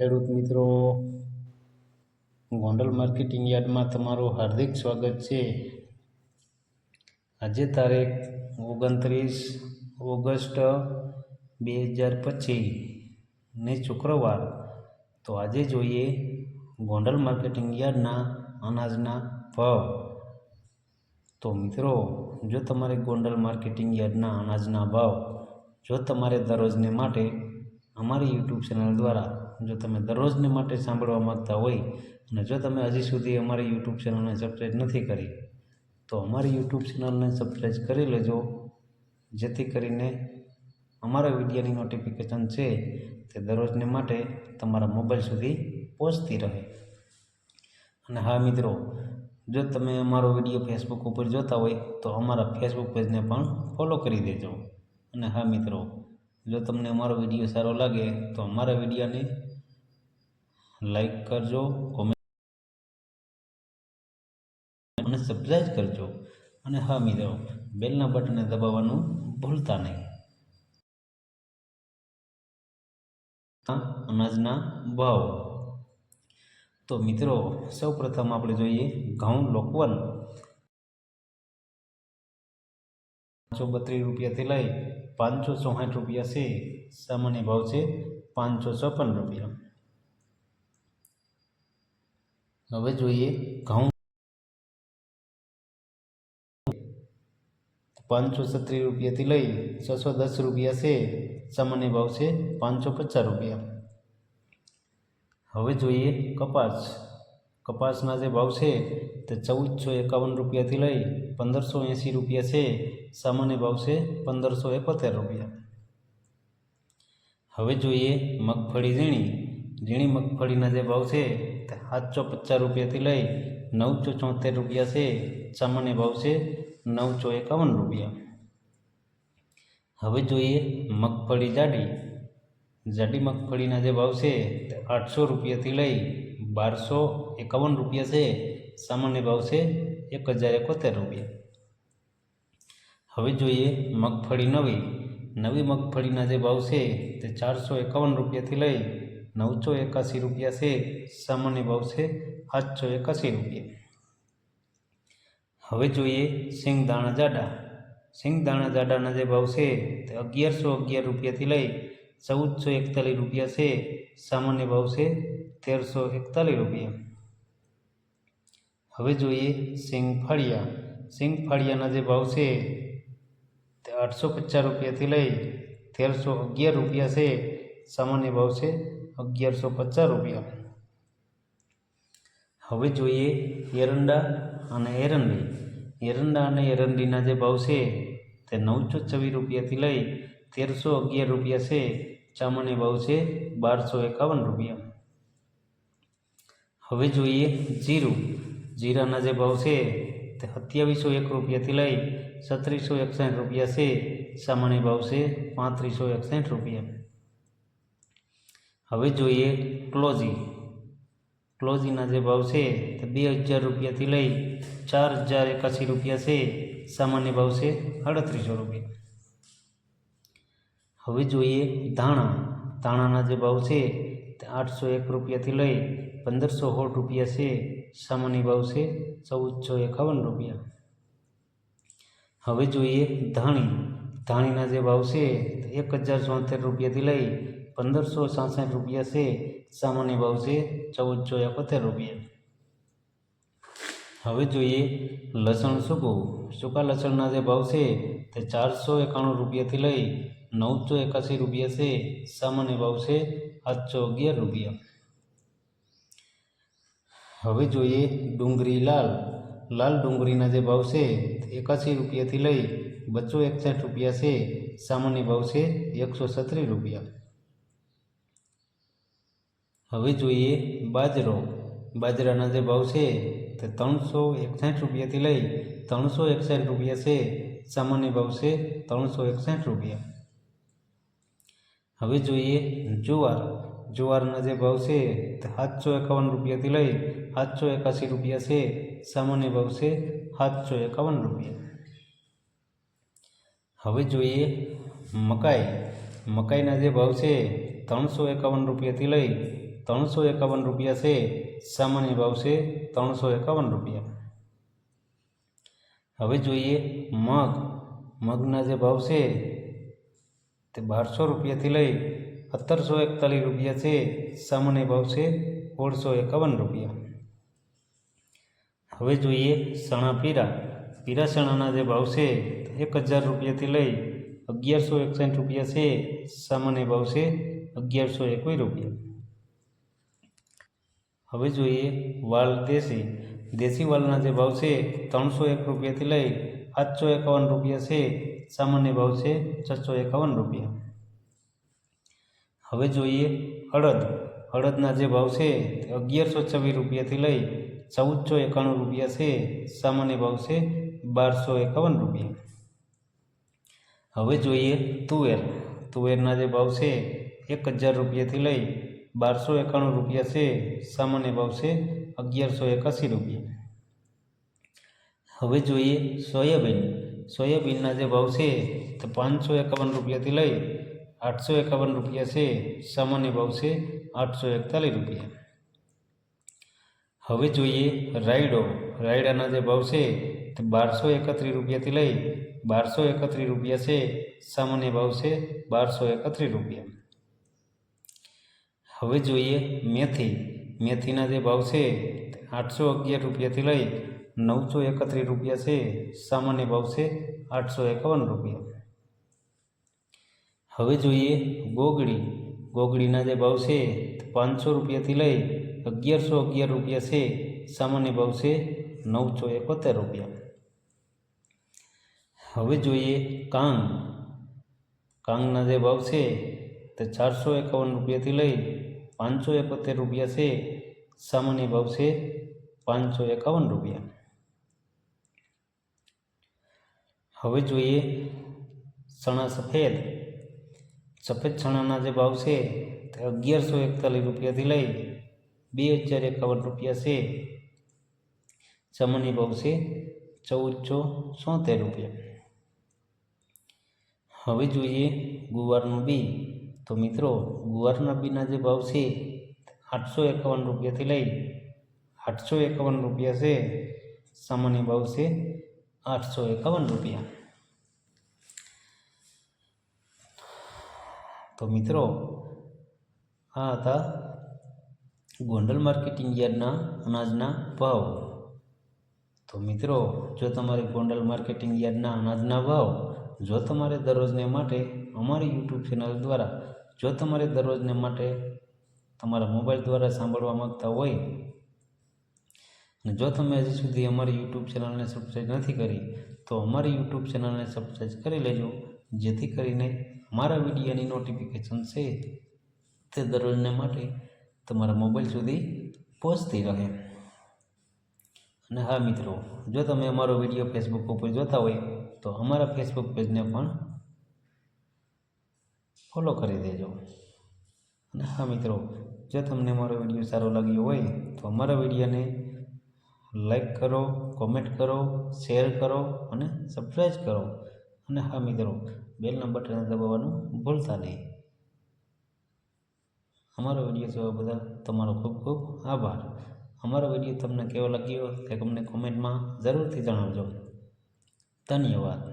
ખેડૂત મિત્રો, ગોંડલ માર્કેટિંગ યાર્ડમાં તમારું હાર્દિક સ્વાગત છે. આજે તારીખ ઓગણત્રીસ ઓગસ્ટ બે હજાર પચીસ, ને શુક્રવાર. તો આજે જોઈએ ગોંડલ માર્કેટિંગ યાર્ડના અનાજના ભાવ. તો મિત્રો, જો તમારે ગોંડલ માર્કેટિંગ યાર્ડના અનાજના ભાવ જો તમારે દરરોજને માટે અમારી યુટ્યુબ ચેનલ દ્વારા જો તમે દરરોજને માટે સાંભળવા માગતા હોય અને જો તમે હજી સુધી અમારી યુટ્યુબ ચેનલને સબસ્ક્રાઈબ નથી કરી, તો અમારી યુટ્યુબ ચેનલને સબસ્ક્રાઈબ કરી લેજો. જેથી કરીને અમારા વિડીયોની નોટિફિકેશન છે તે દરરોજને માટે તમારા મોબાઈલ સુધી પહોંચતી રહે. અને હા મિત્રો, જો તમે અમારો વીડિયો ફેસબુક ઉપર જોતા હોય, તો અમારા ફેસબુક પેજને પણ ફોલો કરી દેજો. અને હા મિત્રો, જો તમને અમારો વીડિયો સારો લાગે, તો અમારા વિડીયોને લાઈક કરજો કોમેન્ટ અને સબસ્ક્રાઈબ કરજો. અને હા મિત્રો, બેલના બટનને દબાવવાનું ભૂલતા નહીં. અનાજના ભાવ. તો મિત્રો સૌ પ્રથમ આપણે જોઈએ ઘઉં લોકવન. પાંચસો બત્રીસ રૂપિયાથી લઈ પાંચસો ચોસાઠ રૂપિયા છે. સામાન્ય ભાવ છે પાંચસો છપ્પન રૂપિયા. હવે જોઈએ ઘઉં. પાંચસો છત્રીસ રૂપિયાથી લઈ છસો દસ રૂપિયા છે, સામાન્ય ભાવ છે પાંચસો પચાસ રૂપિયા. હવે જોઈએ કપાસ. કપાસના જે ભાવ છે તે ચૌદસો એકાવન રૂપિયાથી લઈ પંદરસો એંસી રૂપિયા છે, સામાન્ય ભાવ છે પંદરસો એકોતેર રૂપિયા. હવે જોઈએ મગફળી ઝીણી. ઝીણી મગફળીના જે ભાવ છે સાતસો પચાસ રૂપિયાથી લઈ નવસો ચોતેર રૂપિયા છે, સામાન્ય ભાવ છે નવસો એકાવન રૂપિયા. હવે જોઈએ મગફળી જાડી. જાડી મગફળીના જે ભાવ છે તે આઠસો રૂપિયાથી લઈ બારસો એકાવન રૂપિયા છે, સામાન્ય ભાવ છે એક હજાર એકોતેર રૂપિયા. હવે જોઈએ મગફળી નવી. નવી મગફળીના જે ભાવ છે તે ચારસો એકાવન રૂપિયાથી લઈ નવસો એકાસી રૂપિયા છે, સામાન્ય ભાવ છે આઠસો એકાસી રૂપિયા. હવે જોઈએ સિંગ દાણા જાડા. સિંગ દાણા જાડાના જે ભાવ છે તે અગિયારસો અગિયાર રૂપિયાથી લઈ ચૌદસો એકતાલીસ રૂપિયા છે, સામાન્ય ભાવ છે તેરસો એકતાલીસ રૂપિયા. હવે જોઈએ સિંગ ફળિયા સિંગ ફળિયાના જે ભાવ છે તે આઠસો પચાસ રૂપિયાથી લઈ તેરસો અગિયાર રૂપિયા છે, સામાન્ય ભાવ છે અગિયારસો પચાસ રૂપિયા. હવે જોઈએ એરંડા અને એરંડી. એરંડા અને એરંડીના જે ભાવ છે તે નવસો છવ્વીસ રૂપિયાથી લઈ તેરસો અગિયાર રૂપિયા છે. ચામડી ભાવ છે બારસો એકાવન રૂપિયા. હવે જોઈએ જીરું. જીરાના જે ભાવ છે તે સત્યાવીસો એક રૂપિયાથી લઈ સત્રીસો એકસઠ રૂપિયા છે. સામાન્ય ભાવ છે પાંત્રીસો એકસઠ રૂપિયા. હવે જોઈએ ક્લોઝી ક્લોઝીના જે ભાવ છે તે બે હજાર રૂપિયાથી લઈ ચાર હજાર એકાસી રૂપિયા છે. સામાન્ય ભાવ છે અડત્રીસો રૂપિયા. હવે જોઈએ ધાણા. ધાણાના જે ભાવ છે તે આઠસો એક રૂપિયાથી લઈ પંદરસો સોળ રૂપિયા છે. સામાન્ય ભાવ છે ચૌદસો એકાવન રૂપિયા. હવે જોઈએ ધાણી. ધાણીના જે ભાવ છે એક હજાર ચોતેર રૂપિયાથી લઈ પંદરસો સાસઠ રૂપિયા છે સામાન્ય ભાવ છે ચૌદસો એકોતેર રૂપિયા હવે જોઈએ લસણ સૂકું સૂકા લસણના જે ભાવ છે તે ચારસો એકાણું રૂપિયાથી લઈ નવસો એકાસી રૂપિયા છે સામાન્ય ભાવ છે આઠસો અગિયાર રૂપિયા હવે જોઈએ ડુંગળી લાલ લાલ ડુંગળીના જે ભાવ છે તે એકાસી રૂપિયાથી લઈ બસો એકસઠ રૂપિયા છે સામાન્ય ભાવ છે એકસો છત્રીસ રૂપિયા હવે જોઈએ બાજરો. બાજરાના જે ભાવ છે તે ત્રણસો એકસાઠ રૂપિયાથી લઈ ત્રણસો એકસઠ રૂપિયા છે. સામાન્ય ભાવ છે ત્રણસો એકસઠ રૂપિયા. હવે જોઈએ જુવાર. જુવારના જે ભાવ છે તે સાતસો એકાવન રૂપિયાથી લઈ સાતસો એકાસી રૂપિયા છે. સામાન્ય ભાવ છે સાતસો એકાવન રૂપિયા. હવે જોઈએ મકાઈ. મકાઈના જે ભાવ છે ત્રણસો એકાવન રૂપિયાથી લઈ ત્રણસો એકાવન રૂપિયા છે, સામાન્ય ભાવ છે ત્રણસો એકાવન રૂપિયા. હવે જોઈએ મગ. મગના જે ભાવ છે તે બારસો રૂપિયાથી લઈ સત્તરસો એકતાલીસ રૂપિયા છે, સામાન્ય ભાવ છે સોળસો એકાવન રૂપિયા. હવે જોઈએ સણા પીરા. પીરા સણાના જે ભાવ છે એક હજાર રૂપિયાથી લઈ અગિયારસો એકસાઠ રૂપિયા છે, સામાન્ય ભાવ છે અગિયારસો એકવીસ રૂપિયા. હવે જોઈએ વાલ દેશી. દેશી વાલના જે ભાવ છે ત્રણસો એક રૂપિયાથી લઈ સાતસો એકાવન રૂપિયા છે. સામાન્ય ભાવ છે છસો એકાવન રૂપિયા. હવે જોઈએ અડદ અડદના જે ભાવ છે અગિયારસો છવ્વીસ રૂપિયાથી લઈ ચૌદસો એકાણું રૂપિયા છે. સામાન્ય ભાવ છે બારસો એકાવન રૂપિયા. હવે જોઈએ તુવેર. તુવેરના જે ભાવ છે એક હજાર રૂપિયાથી લઈ બારસો એકાણું રૂપિયા છે, સામાન્ય ભાવ છે અગિયારસો એકાસી રૂપિયા. હવે જોઈએ સોયાબીન. સોયાબીનના જે ભાવ છે, તે પાંચસો એકાવન રૂપિયાથી લઈ આઠસો એકાવન રૂપિયા છે, સામાન્ય ભાવ છે આઠસો એકતાલીસ રૂપિયા. હવે જોઈએ રાયડો. રાયડાના જે ભાવ છે, તે બારસો એકત્રીસ રૂપિયાથી લઈ બારસો એકત્રીસ રૂપિયા છે, સામાન્ય ભાવ છે બારસો એકત્રીસ રૂપિયા. હવે જોઈએ મેથી. મેથીના જે ભાવ છે આઠસો અગિયાર રૂપિયાથી લઈ નવસો એકત્રીસ રૂપિયા છે. સામાન્ય ભાવ છે આઠસો એકાવન રૂપિયા. હવે જોઈએ ગોગડી. ગોગડીના જે ભાવ છે પાંચસો રૂપિયાથી લઈ અગિયારસો અગિયાર રૂપિયા છે. સામાન્ય ભાવ છે નવસો એકોતેર રૂપિયા. હવે જોઈએ કાંગ. કાંગના જે ભાવ છે તે ચારસો એકાવન રૂપિયાથી લઈ પાંચસો એકોતેર રૂપિયા છે, સામાન્ય ભાવ છે પાંચસો એકાવન રૂપિયા. હવે જોઈએ ચણા સફેદ. સફેદ ચણાના જે ભાવ છે તે અગિયારસો એકતાલીસ રૂપિયાથી લઈ બે હજાર એકાવન રૂપિયા છે. સામાન્ય ભાવ છે ચૌદસો સોતેર રૂપિયા. હવે જોઈએ ગુવારનું બી તો મિત્રો, ગુવારના બીના જે ભાવ છે, આઠસો એકાવન રૂપિયાથી લઈ આઠસો એકાવન રૂપિયા છે. સામાન્ય ભાવ છે આઠસો એકાવન રૂપિયા. તો મિત્રો, આ હતા ગોંડલ માર્કેટિંગ યાર્ડના અનાજના ભાવ. તો મિત્રો, જો તમારે ગોંડલ માર્કેટિંગ યાર્ડના અનાજના ભાવ જો તમારે દરરોજને માટે અમારી યુટ્યુબ ચેનલ દ્વારા જો તમારે દરરોજને માટે તમારા મોબાઈલ દ્વારા સાંભળવા માગતા હોય, અને જો તમે હજી સુધી અમારી યુટ્યુબ ચેનલને સબસ્ક્રાઈબ નથી કરી, તો અમારી યુટ્યુબ ચેનલને સબસ્ક્રાઈબ કરી લેજો, જેથી કરીને મારા વિડીયોની નોટિફિકેશન છે તે દરરોજને માટે તમારા મોબાઈલ સુધી પહોંચતી રહે. અને હા મિત્રો, જો તમે અમારો વીડિયો ફેસબુક ઉપર જોતા હોય, તો અમારા ફેસબુક પેજને પણ ફોલો કરી દેજો. અને હા મિત્રો, જો તમને મારો વીડિયો સારો લાગ્યો હોય, તો અમારા વિડીયોને લાઈક કરો, કોમેન્ટ કરો, શેર કરો અને સબસ્ક્રાઈબ કરો. અને હા મિત્રો બેલના બટન દબાવવાનું ભૂલતા નહીં. અમારો વીડિયો જોવા બદલ તમારો ખૂબ ખૂબ આભાર. અમારો વીડિયો તમને કેવો લાગ્યો તે તમને કોમેન્ટમાં જરૂરથી જણાવજો. ધન્યવાદ.